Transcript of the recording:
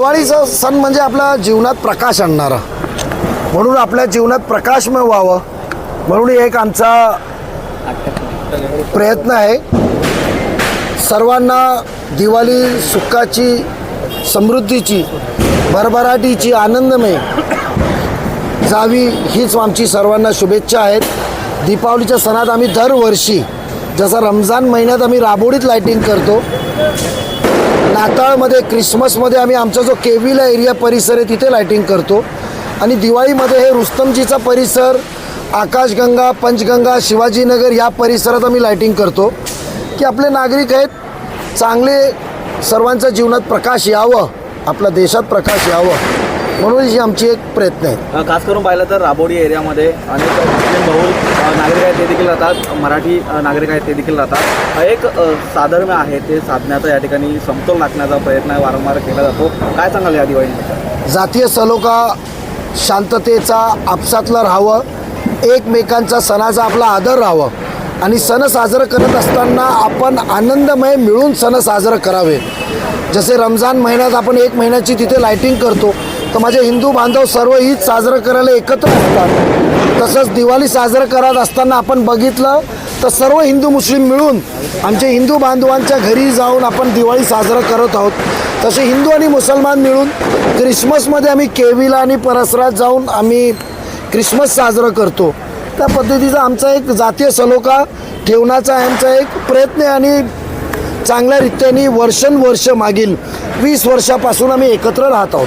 दिवाळीचा सण म्हणजे आपल्या जीवनात प्रकाश आणणारा. म्हणून आपल्या जीवनात प्रकाशमय व्हावं म्हणून एक आमचा प्रयत्न आहे. सर्वांना दिवाळी सुखाची समृद्धीची भरभराटीची आनंदमय जावी हीच आमची सर्वांना शुभेच्छा आहेत. दीपावलीच्या सणात आम्ही दरवर्षी जसं रमजान महिन्यात आम्ही राबोडीत लाईटिंग करतो नाताळमध्ये क्रिसमसमध्ये आम्ही आमचा जो केविला एरिया परिसर आहे तिथे लाईटिंग करतो. आणि दिवाळीमध्ये हे रुस्तमजीचा परिसर आकाशगंगा पंचगंगा शिवाजीनगर या परिसरात आम्ही लाईटिंग करतो. की आपले नागरिक आहेत चांगले सर्वांच्या जीवनात प्रकाश यावं आपल्या देशात प्रकाश यावं. म्हणून ही आमची एक प्रयत्न आहे. अ, खास करून पाहिलं तर राबोडी एरियामध्ये अनेक मुस्लिम बहुल अ, नागरिक आहेत ते देखील राहतात. मराठी अ, नागरिक आहेत ते देखील राहतात. अ, एक अ, साधर्म्य आहे ते साधण्याचा या ठिकाणी समतोल राखण्याचा प्रयत्न वारंवार केला जातो. काय सांगाल या दिवाळी जातीय सलोखा शांततेचा आपसातलं राहावं एकमेकांचा सणाचा आपला आदर राहावं आणि सण साजरं करत असताना आपण आनंदमय मिळून सण साजरं करावे. जसे रमजान महिन्यात आपण एक महिन्याची तिथे लाईटिंग करतो तर माझे हिंदू बांधव सर्व ईद साजरं करायला एकत्र असतात. तसंच दिवाळी साजरं करत असताना आपण बघितलं तर सर्व हिंदू मुस्लिम मिळून आमचे हिंदू बांधवांच्या घरी जाऊन आपण दिवाळी साजरं करत आहोत. तसे हिंदू आणि मुसलमान मिळून क्रिसमसमध्ये आम्ही केविला आणि परसरात जाऊन आम्ही क्रिसमस साजरं करतो. त्या पद्धतीचा आमचा एक जातीय सलोखा ठेवण्याचा आमचा एक प्रयत्न आणि चांगल्या रीत्याने वर्षानुवर्ष मागील वीस वर्षापासून आम्ही एकत्र राहत आहोत.